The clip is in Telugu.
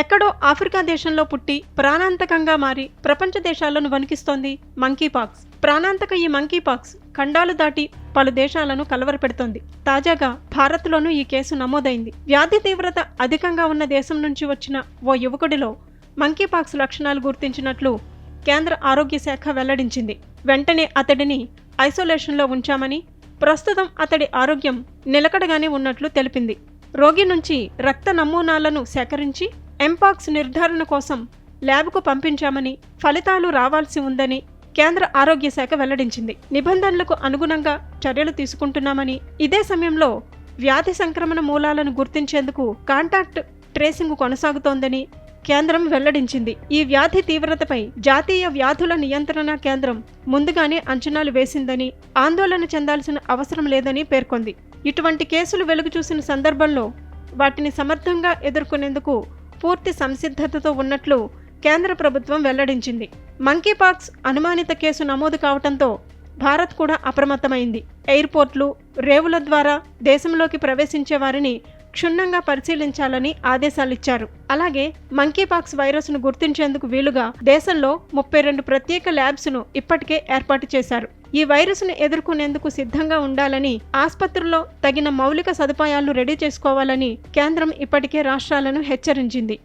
ఎక్కడో ఆఫ్రికా దేశంలో పుట్టి ప్రాణాంతకంగా మారి ప్రపంచ దేశాలను వణికిస్తోంది మంకీపాక్స్ ప్రాణాంతక ఈ మంకీపాక్స్ ఖండాలు దాటి పలు దేశాలను కలవరపెడుతోంది. తాజాగా భారత్లోనూ ఈ కేసు నమోదైంది. వ్యాధి తీవ్రత అధికంగా ఉన్న దేశం నుంచి వచ్చిన ఓ యువకుడిలో మంకీపాక్స్ లక్షణాలు గుర్తించినట్లు కేంద్ర ఆరోగ్య శాఖ వెల్లడించింది. వెంటనే అతడిని ఐసోలేషన్లో ఉంచామని ప్రస్తుతం అతడి ఆరోగ్యం నిలకడగానే ఉన్నట్లు తెలిపింది. రోగి నుంచి రక్త నమూనాలను సేకరించి ఎంపాక్స్ నిర్ధారణ కోసం ల్యాబ్కు పంపించామని ఫలితాలు రావాల్సి ఉందని కేంద్ర ఆరోగ్య శాఖ వెల్లడించింది. నిబంధనలకు అనుగుణంగా చర్యలు తీసుకుంటున్నామని ఇదే సమయంలో వ్యాధి సంక్రమణ మూలాలను గుర్తించేందుకు కాంటాక్ట్ ట్రేసింగ్ కొనసాగుతోందని కేంద్రం వెల్లడించింది. ఈ వ్యాధి తీవ్రతపై జాతీయ వ్యాధుల నియంత్రణ కేంద్రం ముందుగానే అంచనాలు వేసిందని ఆందోళన చెందాల్సిన అవసరం లేదని పేర్కొంది. ఇటువంటి కేసులు వెలుగు చూసిన సందర్భంలో వాటిని సమర్థంగా ఎదుర్కొనేందుకు పూర్తి సంసిద్ధతతో ఉన్నట్లు కేంద్ర ప్రభుత్వం వెల్లడించింది. మంకీపాక్స్ అనుమానిత కేసు నమోదు కావడంతో భారత్ కూడా అప్రమత్తమైంది. ఎయిర్పోర్ట్లు రేవుల ద్వారా దేశంలోకి ప్రవేశించే వారిని క్షుణ్ణంగా పరిశీలించాలని ఆదేశాలిచ్చారు. అలాగే మంకీపాక్స్ వైరస్ను గుర్తించేందుకు వీలుగా దేశంలో ముప్పై రెండు ప్రత్యేక ల్యాబ్స్ను ఇప్పటికే ఏర్పాటు చేశారు. ఈ వైరస్ను ఎదుర్కొనేందుకు సిద్ధంగా ఉండాలని ఆసుపత్రుల్లో తగిన మౌలిక సదుపాయాలను రెడీ చేసుకోవాలని కేంద్రం ఇప్పటికే రాష్ట్రాలను హెచ్చరించింది.